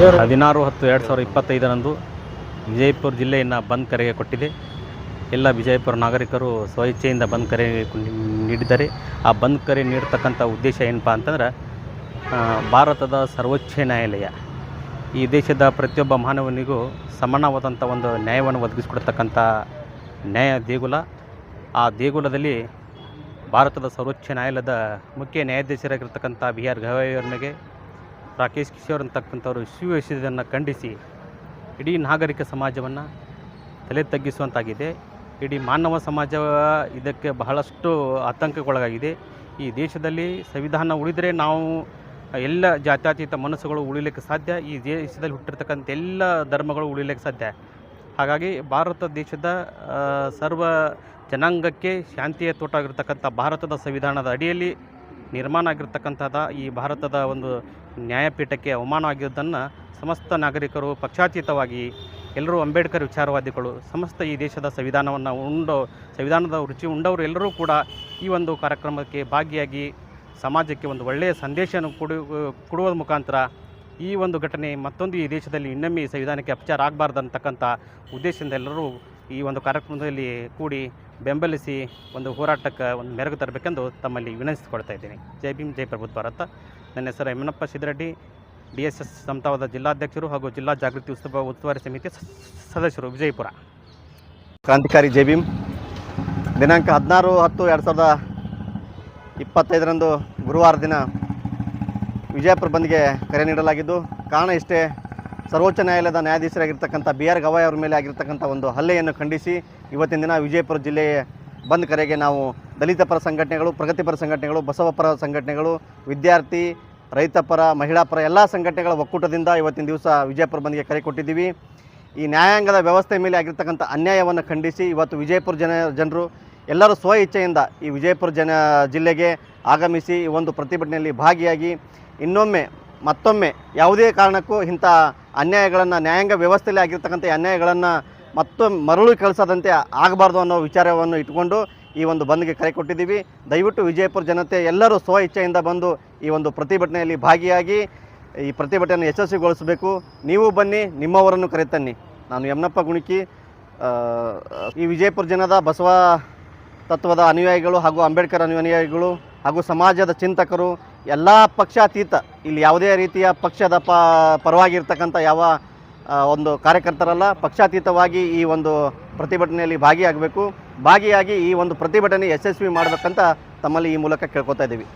ಹದಿನಾರು ಹತ್ತು ಎರಡು ಸಾವಿರದ ಇಪ್ಪತ್ತೈದರಂದು ವಿಜಯಪುರ ಜಿಲ್ಲೆಯನ್ನು ಬಂದ್ ಕರೆಗೆ ಕೊಟ್ಟಿದೆ. ಎಲ್ಲ ವಿಜಯಪುರ ನಾಗರಿಕರು ಸ್ವಇಚ್ಛೆಯಿಂದ ಬಂದ್ ಕರೆ ನೀಡಿದ್ದಾರೆ. ಆ ಬಂದ್ ಕರೆ ನೀಡತಕ್ಕಂಥ ಉದ್ದೇಶ ಏನಪ್ಪ ಅಂತಂದ್ರೆ ಭಾರತದ ಸರ್ವೋಚ್ಚ ನ್ಯಾಯಾಲಯ ಈ ದೇಶದ ಪ್ರತಿಯೊಬ್ಬ ಮಾನವನಿಗೂ ಸಮಾನವಾದಂಥ ಒಂದು ನ್ಯಾಯವನ್ನು ಒದಗಿಸಿಕೊಡ್ತಕ್ಕಂಥ ನ್ಯಾಯ ದೇಗುಲ. ಆ ದೇಗುಲದಲ್ಲಿ ಭಾರತದ ಸರ್ವೋಚ್ಚ ನ್ಯಾಯಾಲಯದ ಮುಖ್ಯ ನ್ಯಾಯಾಧೀಶರಾಗಿರ್ತಕ್ಕಂಥ ಬಿ ಆರ್ ಗವಾಯಿಯವರಿಗೆ ರಾಕೇಶ್ ಕಿಶೋರ್ ಅಂತಕ್ಕಂಥವ್ರು ಶಿವಹಿಸಿದ್ದನ್ನು ಖಂಡಿಸಿ ಇಡೀ ನಾಗರಿಕ ಸಮಾಜವನ್ನು ತಲೆ ತಗ್ಗಿಸುವಂತಾಗಿದೆ. ಇಡೀ ಮಾನವ ಸಮಾಜ ಇದಕ್ಕೆ ಬಹಳಷ್ಟು ಆತಂಕಕ್ಕೊಳಗಾಗಿದೆ. ಈ ದೇಶದಲ್ಲಿ ಸಂವಿಧಾನ ಉಳಿದರೆ ನಾವು ಎಲ್ಲ ಜಾತ್ಯಾತೀತ ಮನಸ್ಸುಗಳು ಉಳಿಲಿಕ್ಕೆ ಸಾಧ್ಯ. ಈ ದೇಶದಲ್ಲಿ ಹುಟ್ಟಿರ್ತಕ್ಕಂಥ ಎಲ್ಲ ಧರ್ಮಗಳು ಉಳಿಲಿಕ್ಕೆ ಸಾಧ್ಯ. ಹಾಗಾಗಿ ಭಾರತ ದೇಶದ ಸರ್ವ ಜನಾಂಗಕ್ಕೆ ಶಾಂತಿಯ ತೋಟ ತೋಟಾಗಿರ್ತಕ್ಕಂಥ ಭಾರತದ ಸಂವಿಧಾನದ ಅಡಿಯಲ್ಲಿ ನಿರ್ಮಾಣ ಆಗಿರ್ತಕ್ಕಂಥದ ಈ ಭಾರತದ ಒಂದು ನ್ಯಾಯಪೀಠಕ್ಕೆ ಅವಮಾನ ಆಗಿದ್ದನ್ನು ಸಮಸ್ತ ನಾಗರಿಕರು ಪಕ್ಷಾತೀತವಾಗಿ ಎಲ್ಲರೂ ಅಂಬೇಡ್ಕರ್ ವಿಚಾರವಾದಿಗಳು, ಸಮಸ್ತ ಈ ದೇಶದ ಸಂವಿಧಾನವನ್ನು ಉಂಡು, ಸಂವಿಧಾನದ ರುಚಿ ಉಂಡವರು ಎಲ್ಲರೂ ಕೂಡ ಈ ಒಂದು ಕಾರ್ಯಕ್ರಮಕ್ಕೆ ಭಾಗಿಯಾಗಿ ಸಮಾಜಕ್ಕೆ ಒಂದು ಒಳ್ಳೆಯ ಸಂದೇಶವನ್ನು ಕೊಡು, ಕೊಡುವ ಮುಖಾಂತರ ಈ ಒಂದು ಘಟನೆ ಮತ್ತೊಂದು ಈ ದೇಶದಲ್ಲಿ ಇನ್ನೊಮ್ಮೆ ಸಂವಿಧಾನಕ್ಕೆ ಅಪಚಾರ ಆಗಬಾರ್ದು ಅಂತಕ್ಕಂಥ ಉದ್ದೇಶದಿಂದ ಎಲ್ಲರೂ ಈ ಒಂದು ಕಾರ್ಯಕ್ರಮದಲ್ಲಿ ಕೂಡಿ ಬೆಂಬಲಿಸಿ ಒಂದು ಹೋರಾಟಕ್ಕೆ ಒಂದು ಮೆರಗು ತರಬೇಕೆಂದು ತಮ್ಮಲ್ಲಿ ವಿನಂತಿಸಿಕೊಳ್ತಾ ಇದ್ದೀನಿ. ಜೈ ಭೀಮ್, ಜೈ ಪ್ರಭುತ್ ಭಾರತ. ನನ್ನ ಹೆಸರು Yamanappa Siddareddy D S S ಸಂತಾವದ ಜಿಲ್ಲಾಧ್ಯಕ್ಷರು ಹಾಗೂ ಜಿಲ್ಲಾ ಜಾಗೃತಿ ಉತ್ಸವ ಉಸ್ತುವಾರಿ ಸಮಿತಿ ಸದಸ್ಯರು ವಿಜಯಪುರ. ಕ್ರಾಂತಿಕಾರಿ ಜೆ ಭೀಮ್ ದಿನಾಂಕ ಹದಿನಾರು ಹತ್ತು ಎರಡು ಸಾವಿರದ ಇಪ್ಪತ್ತೈದರಂದು ಗುರುವಾರ ದಿನ ವಿಜಯಪುರ ಬಂದ್ಗೆ ಕರೆ ನೀಡಲಾಗಿದ್ದು, ಕಾರಣ ಇಷ್ಟೇ, ಸರ್ವೋಚ್ಚ ನ್ಯಾಯಾಲಯದ ನ್ಯಾಯಾಧೀಶರಾಗಿರ್ತಕ್ಕಂಥ ಬಿ ಆರ್ ಗವಾಯ್ ಅವರ ಮೇಲೆ ಆಗಿರ್ತಕ್ಕಂಥ ಒಂದು ಹಲ್ಲೆಯನ್ನು ಖಂಡಿಸಿ, ಇವತ್ತಿನ ದಿನ ವಿಜಯಪುರ ಜಿಲ್ಲೆಯ ಬಂದ್ ಕರೆಗೆ ನಾವು ದಲಿತ ಪರ ಸಂಘಟನೆಗಳು ಪ್ರಗತಿಪರ ಸಂಘಟನೆಗಳು ಬಸವಪರ ಸಂಘಟನೆಗಳು, ವಿದ್ಯಾರ್ಥಿ ರೈತಪರ ಮಹಿಳಾ ಪರ ಎಲ್ಲ ಸಂಘಟನೆಗಳ ಒಕ್ಕೂಟದಿಂದ ಇವತ್ತಿನ ದಿವಸ ವಿಜಯಪುರ ಬಂದ್ಗೆ ಕರೆ ಕೊಟ್ಟಿದ್ದೀವಿ. ಈ ನ್ಯಾಯಾಂಗದ ವ್ಯವಸ್ಥೆ ಮೇಲೆ ಆಗಿರ್ತಕ್ಕಂಥ ಅನ್ಯಾಯವನ್ನು ಖಂಡಿಸಿ ಇವತ್ತು ವಿಜಯಪುರ ಜನ, ಜನರು ಎಲ್ಲರೂ ಸ್ವ ಇಚ್ಛೆಯಿಂದ ಈ ವಿಜಯಪುರ ಜನ, ಜಿಲ್ಲೆಗೆ ಆಗಮಿಸಿ ಈ ಒಂದು ಪ್ರತಿಭಟನೆಯಲ್ಲಿ ಭಾಗಿಯಾಗಿ ಇನ್ನೊಮ್ಮೆ ಮತ್ತೊಮ್ಮೆ ಯಾವುದೇ ಕಾರಣಕ್ಕೂ ಇಂಥ ಅನ್ಯಾಯಗಳನ್ನು, ನ್ಯಾಯಾಂಗ ವ್ಯವಸ್ಥೆಯಲ್ಲಿ ಆಗಿರ್ತಕ್ಕಂಥ ಅನ್ಯಾಯಗಳನ್ನು ಮತ್ತೊಮ್ಮೆ ಮರಳು ಕಳಿಸದಂತೆ ಆಗಬಾರ್ದು ಅನ್ನೋ ವಿಚಾರವನ್ನು ಇಟ್ಕೊಂಡು ಈ ಒಂದು ಬಂದ್ಗೆ ಕರೆ ಕೊಟ್ಟಿದ್ದೀವಿ. ದಯವಿಟ್ಟು ವಿಜಯಪುರ ಜನತೆ ಎಲ್ಲರೂ ಸ್ವ ಇಚ್ಛೆಯಿಂದ ಬಂದು ಈ ಒಂದು ಪ್ರತಿಭಟನೆಯಲ್ಲಿ ಭಾಗಿಯಾಗಿ ಈ ಪ್ರತಿಭಟನೆಯನ್ನು ಯಶಸ್ವಿಗೊಳಿಸಬೇಕು. ನೀವು ಬನ್ನಿ, ನಿಮ್ಮವರನ್ನು ಕರೆತನ್ನಿ. ನಾನು ಯಮನಪ್ಪ ಗುಣಿಕಿ ಈ ವಿಜಯಪುರ ಜನದ ಬಸವ ತತ್ವದ ಅನುಯಾಯಿಗಳು ಹಾಗೂ ಅಂಬೇಡ್ಕರ್ ಅನುಯಾಯಿಗಳು ಹಾಗೂ ಸಮಾಜದ ಚಿಂತಕರು, ಎಲ್ಲ ಪಕ್ಷಾತೀತ, ಇಲ್ಲಿ ಯಾವುದೇ ರೀತಿಯ ಪಕ್ಷದ ಪ, ಪರವಾಗಿರ್ತಕ್ಕಂಥ ಯಾವ ಒಂದು ಕಾರ್ಯಕರ್ತರಲ್ಲ, ಪಕ್ಷಾತೀತವಾಗಿ ಈ ಒಂದು ಪ್ರತಿಭಟನೆಯಲ್ಲಿ ಭಾಗಿಯಾಗಬೇಕು. ಭಾಗಿಯಾಗಿ ಈ ಒಂದು ಪ್ರತಿಭಟನೆ ಯಶಸ್ವಿ ಮಾಡಬೇಕಂತ ತಮ್ಮಲ್ಲಿ ಈ ಮೂಲಕ ಕೇಳ್ಕೊತಾ ಇದ್ದೀವಿ.